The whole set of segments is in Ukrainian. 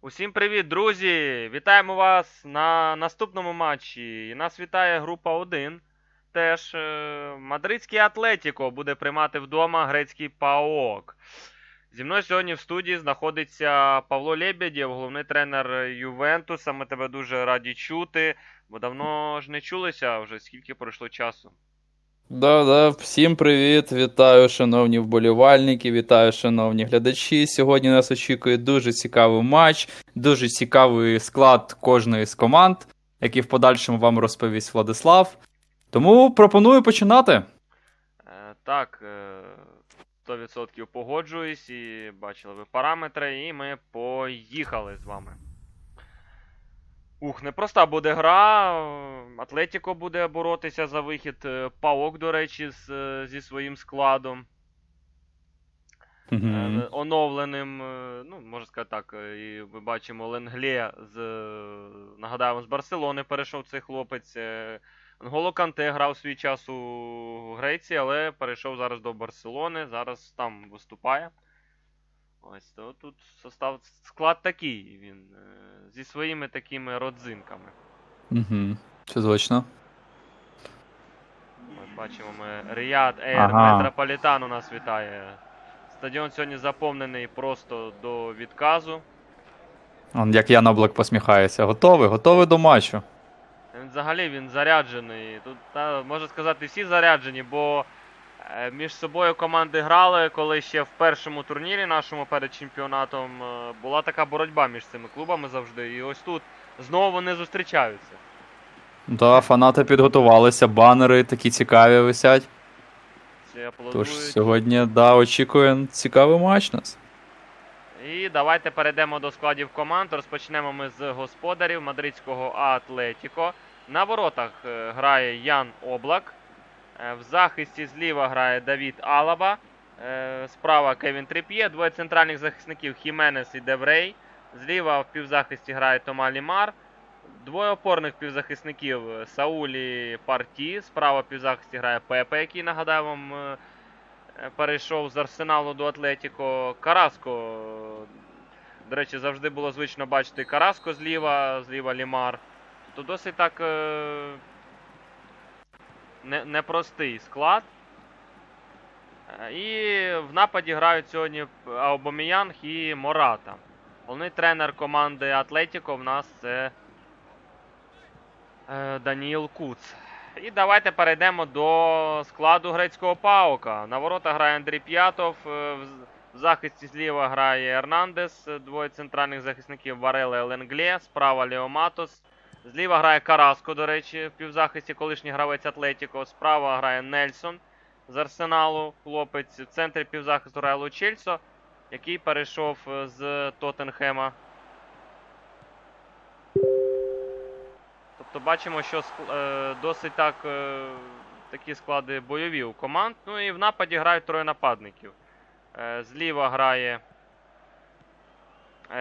Усім привіт, друзі! Вітаємо вас на наступному матчі. І Нас вітає група 1. Теж е, мадридський Атлетіко буде приймати вдома грецький ПАОК. Зі мною сьогодні в студії знаходиться Павло Лебедєв, головний тренер Ювентуса. Ми тебе дуже раді чути, бо давно ж не чулися вже скільки пройшло часу. Да, да, всім привіт! Вітаю, шановні вболівальники, вітаю, шановні глядачі. Сьогодні нас очікує дуже цікавий матч, дуже цікавий склад кожної з команд, який в подальшому вам розповість Владислав. Тому пропоную починати. Е, Так, е, 100% погоджуюсь і бачили ви параметри, і ми поїхали з вами. Ух, непроста буде гра. Атлетіко буде боротися за вихід. е, Паук, до речі, з, е, зі своїм складом. Мгм. е, оновленим. Ну, можна сказати так, і ми бачимо Ленгле з. Нагадаємо, з Барселони перейшов цей хлопець. Нголо Канте грав свій час у Греції, але перейшов зараз до Барселони, зараз там виступає. Ось то тут состав склад такий він. е, Зі своїми такими родзинками. Угу. Це точно. Ось бачимо ми Ріад Ейр Ага. Метрополітан нас вітає. Стадіон сьогодні заповнений просто до відказу. Он як Ян Облак посміхається. Готовий, готовий до матчу. Він взагалі він заряджений. Тут та, можна сказати, всі заряджені, бо між собою команди грали, коли ще в першому турнірі нашому перед чемпіонатом е, була така боротьба між цими клубами завжди. І ось тут знову вони зустрічаються. Да, фанати підготувалися, банери такі цікаві висять. Всі аплодують. Тож сьогодні, да, очікує цікавий матч нас. І давайте перейдемо до складів команд. Розпочнемо ми з господарів мадридського Атлетіко. На воротах е, грає Ян Облак. Е, В захисті зліва грає Давід Алаба. Е, Справа Кевін Тріп'є. Двоє центральних захисників Хіменес і Деврей. Зліва в півзахисті грає Тома Лімар. Двоє опорних півзахисників е, Саулі Парті. Справа в півзахисті грає Пепе, який нагадаю вам. перейшов з Арсеналу до Атлетіко. Караско. До речі, завжди було звично бачити Караско зліва, зліва Лімар. То досить так непростий склад. Е, І в нападі грають сьогодні Аубаміянг і Мората. Головний тренер команди Атлетіко в нас це е, Даніїл Куц. І давайте перейдемо до складу грецького паука. На ворота грає Андрій П'ятов. е, В захисті зліва грає Ернандес, е, двоє центральних захисників Вареле Ленгле, справа Лео Матос. Зліва грає Караско, до речі, в півзахисті колишній гравець Атлетіко. Справа грає Нельсон з Арсеналу, хлопець. В центрі півзахисту грає Лучельсо, який перейшов е, з Тоттенхема. Тобто бачимо, що е, досить так, е, такі склади бойові у команд. Ну і в нападі грають троє нападників. Зліва грає.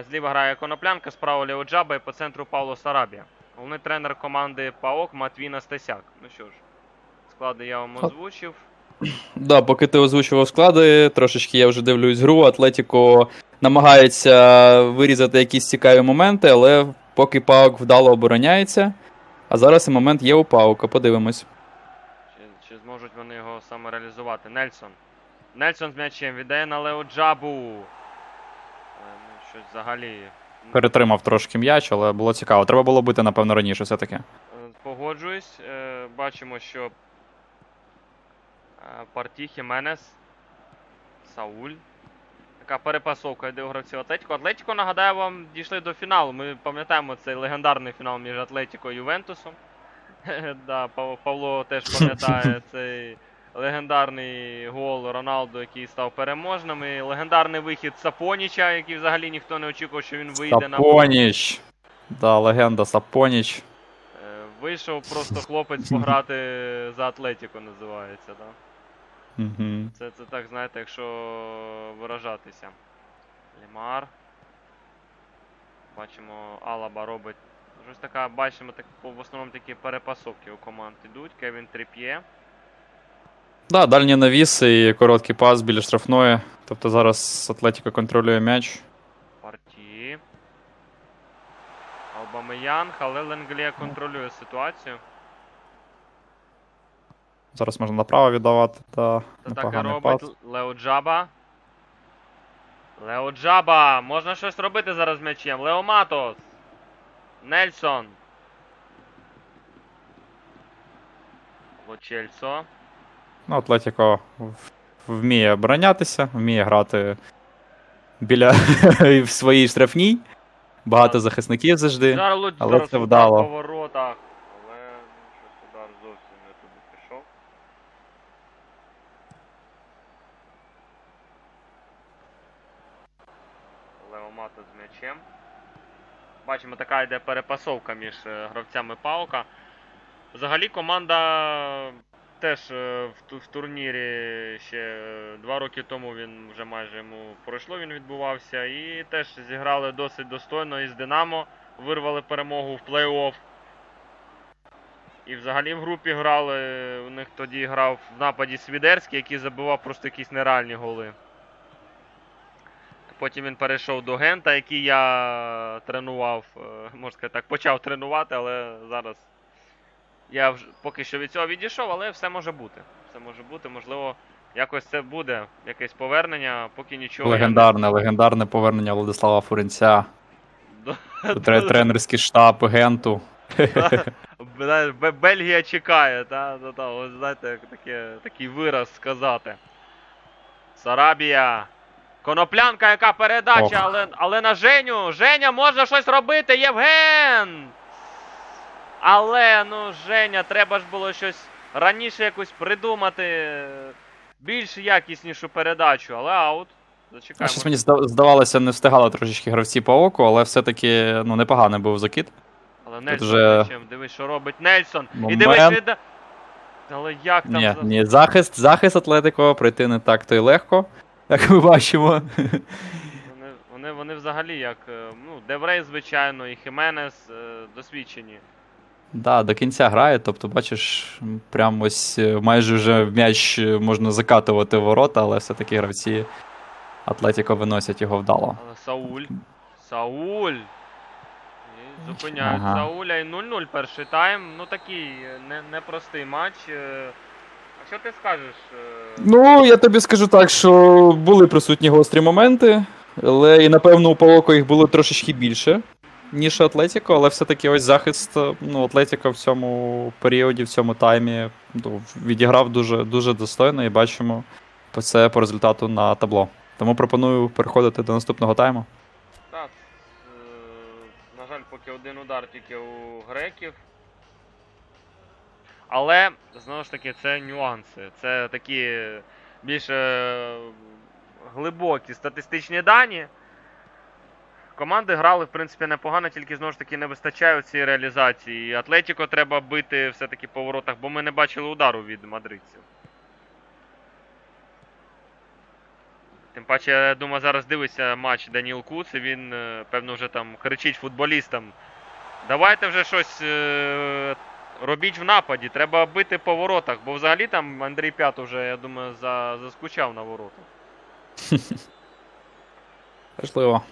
Зліва грає Коноплянка, справа Лео Джаба і по центру Павло Сарабія. Головний тренер команди ПАОК Матвій Настасяк. Ну що ж, склади я вам озвучив. Да, поки ти озвучував склади, трошечки я вже дивлюсь гру. Атлетіко намагається вирізати якісь цікаві моменти, але поки Паук вдало обороняється. А зараз і момент є у Паука, подивимось. Чи, чи зможуть вони його саме реалізувати? Нельсон. Нельсон з м'ячем віддає на Лео Джабу. Е, ну, щось взагалі. Перетримав трошки м'яч, але було цікаво. Треба було бити, напевно, раніше все-таки. Е, Погоджуюсь. Е, Бачимо, що е, Парті Хіменес, Сауль. Така перепасовка йде у гравців Атлетіко. Атлетіко, нагадаю вам, дійшли до фіналу. Ми пам'ятаємо цей легендарний фінал між Атлетіко і Ювентусом. да, Павло теж пам'ятає цей легендарний гол Роналду, який став переможним. І легендарний вихід Сапоніча, який взагалі ніхто не очікував, що він вийде на Сапоніч. Да, легенда Сапоніч. Е, Вийшов просто хлопець пограти за Атлетіко, називається, так? Угу. Це, це так, знаєте, якщо виражатися. Лімар. Бачимо, Алаба робить. Щось така, бачимо, так, в основному такі перепасовки у команд ідуть. Кевін Тріп'є. Да, дальні навіси і короткий пас біля штрафної. Тобто зараз Атлетіко контролює м'яч. Парті. Аубамеянг, але Ленглія контролює ситуацію. Зараз можна направо віддавати, та і робить пас. Лео Джаба. Лео Джаба! Можна щось робити зараз з м'ячем. Лео Матос. Нельсон. Лочельцо. Ну, Атлетіко вміє оборонятися, вміє грати біля в своїй штрафній. Багато захисників завжди. Але це вдало. по воротах. Але ну, щось удар зовсім не туди пішов. Леомато з м'ячем. Бачимо, така йде перепасовка між е, гравцями Паука. Взагалі команда теж е, в, турнірі ще е, два роки тому він вже майже йому пройшло, він відбувався. І теж зіграли досить достойно із Динамо, вирвали перемогу в плей-офф. І взагалі в групі грали. У них тоді грав в нападі Свідерський, який забивав просто якісь нереальні голи. Потім він перейшов до Гента, який я тренував, е, можна сказати так, почав тренувати, але зараз я вже поки що від цього відійшов, але все може бути. Все може бути, можливо, якось це буде, якесь повернення, поки нічого. Легендарне, легендарне повернення Владислава Фуренця. Тренерський штаб Генту. Бельгія чекає, та, та, та, ось знаєте, як таке, такий вираз сказати. Сарабія. Коноплянка, яка передача, але, але на Женю. Женя, можна щось робити, Євген! Але, ну, Женя, треба ж було щось раніше якось придумати. Більш якіснішу передачу, але аут. Зачекаємо. Щось мені здавалося, не встигали трошечки гравці по оку, але все-таки ну, непоганий був закид. Але Нельсон вже дивись, що робить Нельсон. І момент. дивись, від... Але як там. Ні, за- ні, захист, захист Атлетико пройти не так то й легко, як ми бачимо. Вони, вони, вони взагалі як. е, Ну, Деврей, звичайно, і Хіменес е, досвідчені. Да, до кінця грає, тобто, бачиш, прям ось е, майже вже м'яч е, можна закатувати в ворота, але все-таки гравці Атлетіко виносять його вдало. Але Сауль. Сауль. І зупиняють Ага. Сауля і 0-0 перший тайм. Ну такий е, не, матч. А що ти скажеш? Ну, я тобі скажу так, що були присутні гострі моменти, але і напевно у Павоко їх було трошечки більше, ніж Атлетіко, але все-таки ось захист е, ну, Атлетіко в цьому періоді, в цьому таймі ну, відіграв дуже, дуже достойно і бачимо це по результату на табло. Тому пропоную переходити до наступного тайму. Так, е, на жаль, поки один удар тільки у греків. Але, знову ж таки, це нюанси. Це такі більш е, глибокі статистичні дані. Команди грали, в принципі, непогано, тільки знову ж таки не вистачає цієї реалізації. Атлетіко треба бити все-таки по воротах, бо ми не бачили удару від мадридців. Тим паче, я думаю, зараз дивиться матч Даніл Куц, і він, е, певно, вже там кричить футболістам. Давайте вже щось е, робіть в нападі, треба бити по воротах, бо взагалі там Андрій П'ят уже, я думаю, за, заскучав на воротах. Важливо.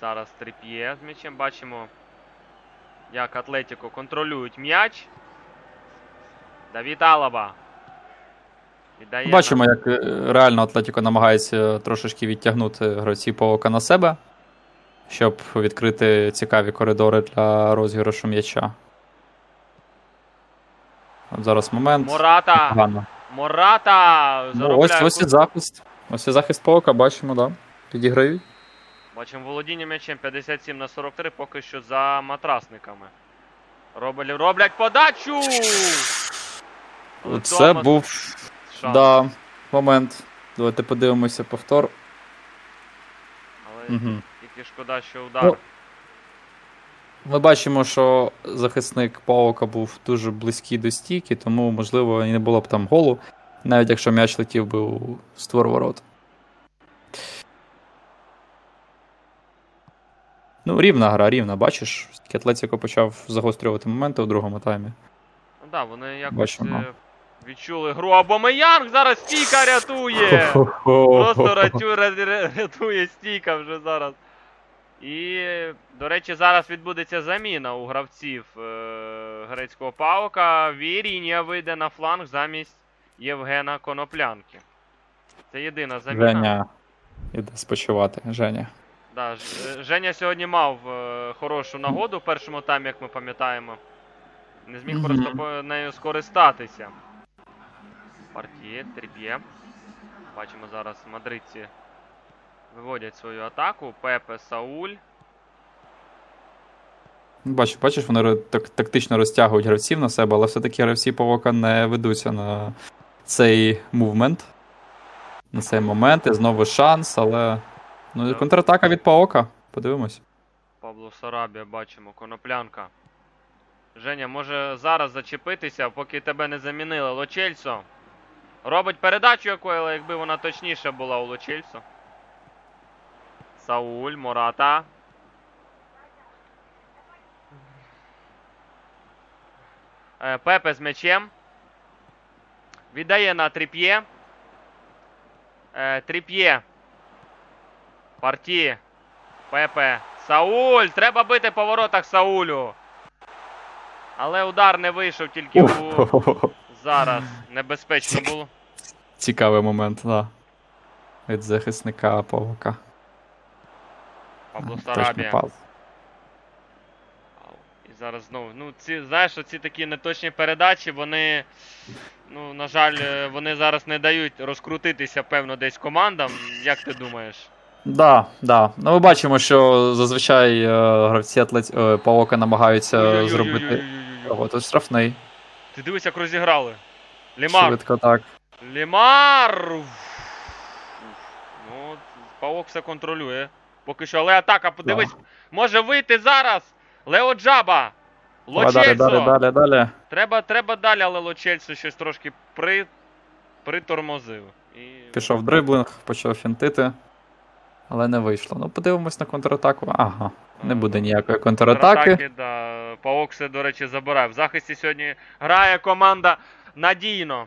Зараз Трип'є з м'ячем бачимо, як Атлетіко контролюють м'яч. Давід Алаба. Віддає Бачимо, на- як е, реально Атлетіко намагається трошечки відтягнути гравців Павока на себе, щоб відкрити цікаві коридори для розіграшу м'яча. От зараз момент. Мората! Погано. Мората! Ну, ось, ось і захист. Ось і захист Павока, бачимо, да. Підіграють. Бачимо володіння м'ячем 57 на 43, поки що за матрасниками. Роблять, роблять подачу! Але Це Томас був шанс. да, момент. Давайте подивимося повтор. Але Угу. тільки шкода, що удар. Ну, Ми бачимо, що захисник Паука був дуже близький до стійки, тому, можливо, і не було б там голу, навіть якщо м'яч летів би у створ ворот. Ну, рівна гра, рівна, бачиш, Все-таки Атлетіко почав загострювати моменти у другому таймі. Ну так, вони якось Бачимо. е, відчули гру. Абомеянг зараз стійка рятує! Просто ратю, рятує стійка вже зараз. І, до речі, зараз відбудеться заміна у гравців е- грецького паука. Вірінія вийде на фланг замість Євгена Коноплянки. Це єдина заміна. Женя іде спочивати. Женя. Да, Ж- е, Женя сьогодні мав е, хорошу нагоду в першому таймі, як ми пам'ятаємо. Не зміг Мгм. просто по нею скористатися. Партіє, тріп'є. Бачимо зараз мадридці виводять свою атаку. Пепе, Сауль. Бачиш, бачиш, вони ро- так, тактично розтягують гравців на себе, але все-таки гравці Павока не ведуться на цей мувмент. На цей момент. І знову шанс, але. Ну, і Так. контратака від Паока. Подивимось. Пабло Сарабія, бачимо, коноплянка. Женя, може зараз зачепитися, поки тебе не замінили. Лочельсо. Робить передачу яку, але якби вона точніше була у Лочельсо. Сауль, Мората. Е, Пепе з м'ячем. Віддає на Тріп'є. Е, Тріп'є. Парті. Пепе. Сауль! Треба бити по воротах Саулю. Але удар не вийшов тільки у зараз. Небезпечно було. Цікавий момент, да. Від захисника Павока. Пабло Сарабія. І зараз знову. Ну, ці, знаєш, ці такі неточні передачі, вони. Ну, на жаль, е, вони зараз не дають розкрутитися, певно, десь командам. Як ти думаєш? Да, да. Ну ми бачимо, що зазвичай е, гравці атлет... е, Павока намагаються зробити. Ого, тут штрафний. Ти дивись, як розіграли. Лімар. Швидко так. Лімар! Уф. Ну, от Павок все контролює. Поки що, але атака, подивись, може вийти зараз. Лео Джаба. Давай далі, далі, далі, далі. Треба, треба далі, але Лочельсо щось трошки при... притормозив. І... Пішов дриблинг, почав фінтити. Але не вийшло. Ну, подивимось на контратаку. Ага, не буде ніякої контратаки. Да. Павок все, до речі, забирає. В захисті сьогодні грає команда надійно.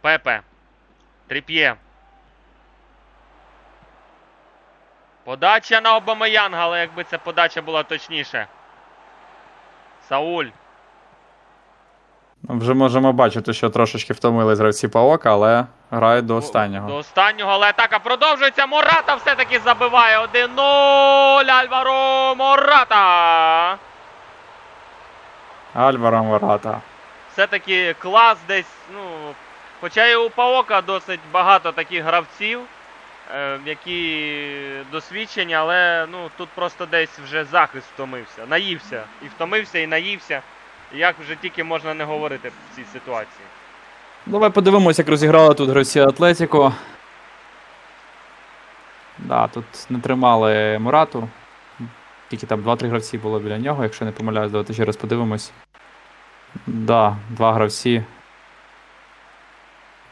Пепе. Тріп'є. Подача на Обамаянга, але якби ця подача була точніше. Сауль. Ну, Вже можемо бачити, що трошечки втомились гравці Павока, але грають до останнього. До останнього. останнього, але атака продовжується. Мората все-таки забиває 1-0. Альваро Мората. Альваро Мората. Все-таки клас десь, ну. Хоча і у Паока досить багато таких гравців, е, які досвідчені, але ну, тут просто десь вже захист втомився. Наївся. І втомився, і наївся. Як вже тільки можна не говорити в цій ситуації. Давай подивимось, як розіграли тут гравці Атлетіко. Да, тут не тримали Мурату. Тільки там 2-3 гравці було біля нього, якщо не помиляюсь, давайте ще раз подивимось. Да, два гравці.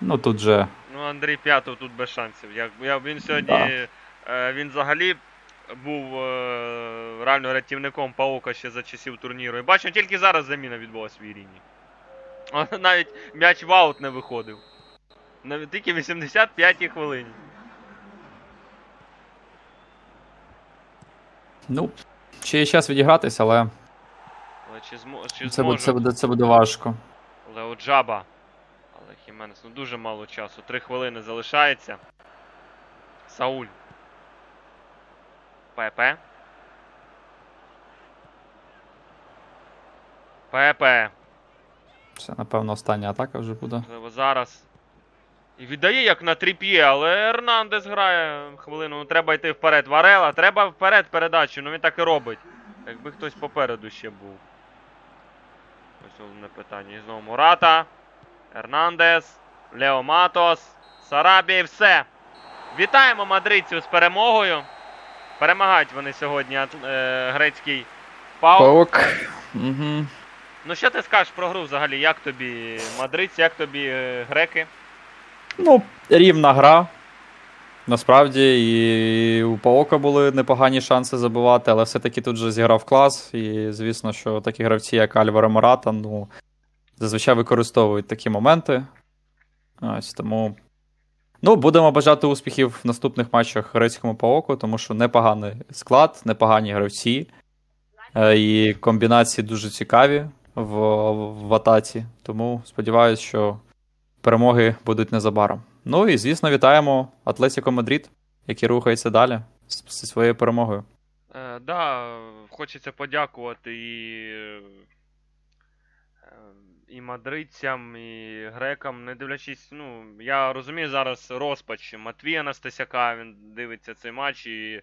Ну тут же. Ну, Андрій П'ятов тут без шансів. Як, я, він сьогодні, Да. е, він взагалі був е, реально рятівником Паука ще за часів турніру. І бачу, тільки зараз заміна відбулась в Іріні. Навіть м'яч в аут не виходив. Навіть тільки 85-й хвилині. Ну, ще є час відігратись, але Але чи, змо, чи це буде, це, буде, це буде важко. Лео Джаба. Але Хіменес, ну дуже мало часу. Три хвилини залишається. Сауль. Пепе. Пепе. Це, напевно, остання атака вже буде. Зараз. І віддає як на тріп'є, але Ернандес грає хвилину. Ну треба йти вперед. Варела, треба вперед передачу. Ну він так і робить. Якби хтось попереду ще був. Ось головне питання. І знову Мурата. Ернандес. Лео Матос. Сарабі і все. Вітаємо мадридців з перемогою. Перемагають вони сьогодні е, грецький пау. Паук. Угу. Ну що ти скажеш про гру взагалі? Як тобі мадридці, як тобі е, греки? Ну, рівна гра. Насправді, і у Паока були непогані шанси забивати, але все-таки тут же зіграв клас. І звісно, що такі гравці, як Альваро Мората, ну, зазвичай використовують такі моменти. Ось тому Ну, будемо бажати успіхів в наступних матчах грецькому паоку, тому що непоганий склад, непогані гравці. е, І комбінації дуже цікаві в, в атаці. Тому сподіваюся, що перемоги будуть незабаром. Ну і звісно, вітаємо Атлетіко Мадрид, який рухається далі зі своєю перемогою. Е, да, хочеться подякувати і, е, і мадридцям, і грекам, не дивлячись, ну, я розумію зараз розпач Матвія Настасяка, він дивиться цей матч і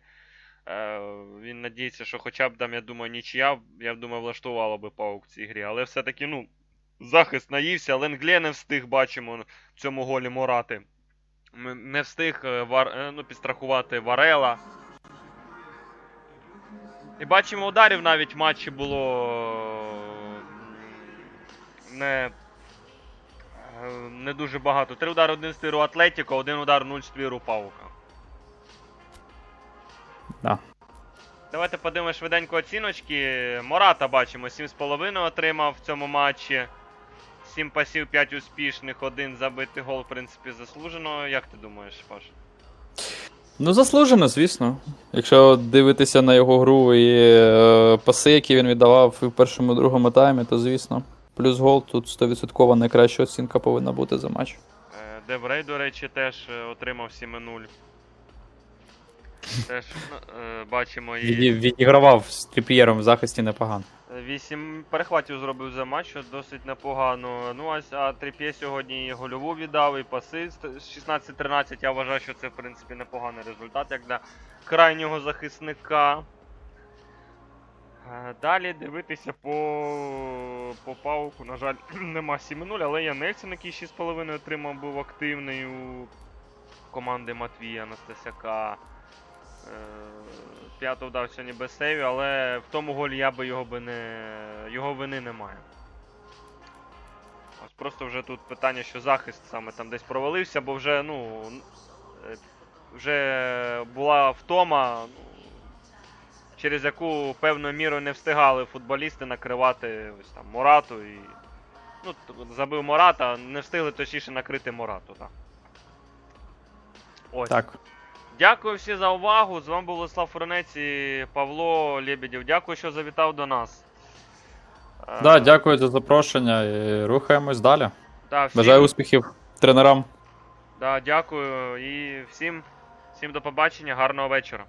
е, він надіється, що хоча б там, я думаю, нічия, я думаю, влаштувала би паук в цій грі. Але все-таки, ну, захист наївся, Ленгле не встиг, бачимо в цьому голі Морати. Не встиг е, вар, е, ну, підстрахувати Варела. І бачимо, ударів навіть в матчі було не, е, не дуже багато. Три удари один стиру Атлетіко, один удар 0 стиру Паука. Да. Давайте подивимося швиденько оціночки. Мората бачимо, 7,5 отримав в цьому матчі. 7 пасів, 5 успішних, один забитий гол, в принципі, заслужено. Як ти думаєш, Паш? Ну, заслужено, звісно. Якщо дивитися на його гру і е, паси, які він віддавав в першому другому таймі, то звісно. Плюс гол тут 100% найкраща оцінка повинна бути за матч. Е, Деврей, до речі, теж е, отримав 7-0. Теж ну, е, бачимо і Віді- Відігравав з Тріп'єром в захисті непогано. 8 перехватів зробив за матч, що досить непогано. Ну, ось, а Тріп'є сьогодні і гольову віддав, і паси з 16-13. Я вважаю, що це, в принципі, непоганий результат, як для крайнього захисника. Е, Далі дивитися по, по пауку, на жаль, нема 7-0, але я Нельсон, який 6,5 отримав, був активний у команди Матвія Анастасяка. Е, П'яту вдав сьогодні без сейвів, але в тому голі я би його би не. Його вини немає. Ось просто вже тут питання, що захист саме там десь провалився, бо вже, ну. е, Вже була втома, ну, через яку певною мірою не встигали футболісти накривати ось там Морату і. Ну, забив Мората, не встигли точніше накрити Морату, так. Ось. Так. Дякую всі за увагу. З вами був Владислав Фурнець і Павло Лебедєв. Дякую, що завітав до нас. Е, Да, дякую за запрошення і рухаємось далі. Да, всім, Бажаю успіхів тренерам. Да, дякую і всім, всім до побачення, гарного вечора.